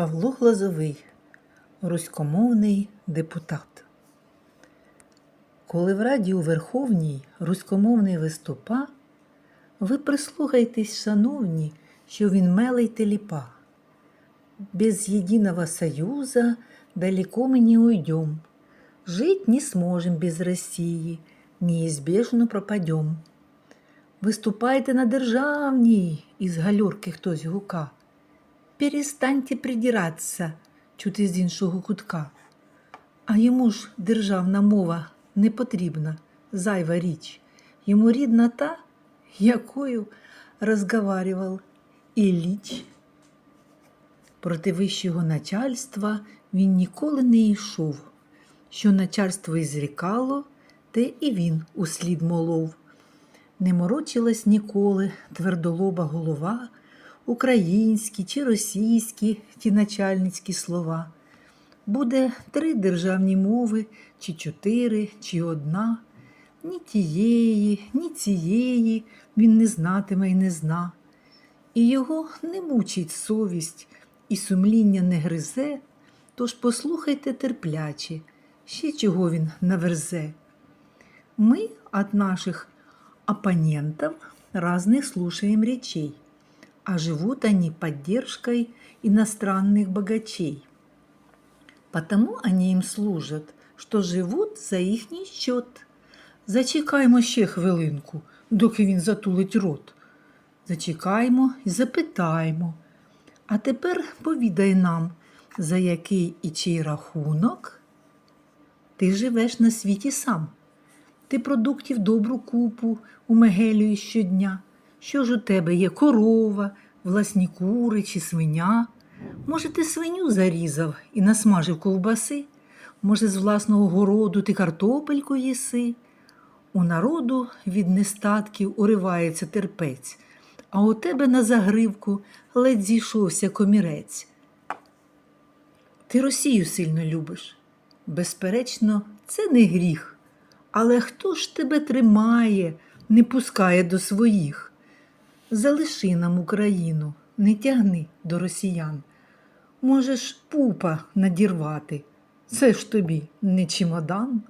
Павло Глазовий, руськомовний депутат. Коли в Раді у Верховній руськомовний виступа, ви прислухайтесь, шановні, що він мелий теліпа. Без единого союза далеко мы не уйдем. Жить не сможем без России, неизбежно пропадем. Виступайте на державній, із гальорки хтось гука. Перестаньте придиратися, чути з іншого кутка. А йому ж державна мова не потрібна, зайва річ. Йому рідна та, якою розговарював Ілліч. Проти вищого начальства він ніколи не йшов. Що начальство і зрікало, те і він услід молов. Не морочилась ніколи твердолоба голова, українські чи російські ті начальницькі слова. Буде три державні мови, чи чотири, чи одна. Ні тієї, ні цієї він не знатиме й не зна. І його не мучить совість, і сумління не гризе, тож послухайте терпляче, ще чого він наверзе. Мы от наших оппонентов разных слушаем речей, а живут они поддержкой иностранных богачей. Потому они им служат, що живуть за їхній счет. Зачекаймо ще хвилинку, доки він затулить рот. Зачекаймо і запитаймо. А тепер повідай нам, за який і чий рахунок ти живеш на світі сам. Ти продуктів добру купу умегелюєш щодня. Що ж у тебе є корова, власні кури чи свиня? Може, ти свиню зарізав і насмажив ковбаси? Може, з власного городу ти картопельку їси? У народу від нестатків уривається терпець, а у тебе на загривку ледь зійшовся комірець. Ти Росію сильно любиш. Безперечно, це не гріх. Але хто ж тебе тримає, не пускає до своїх? Залиши нам Україну, не тягни до росіян. Можеш пупа надірвати. Це ж тобі не чемодан.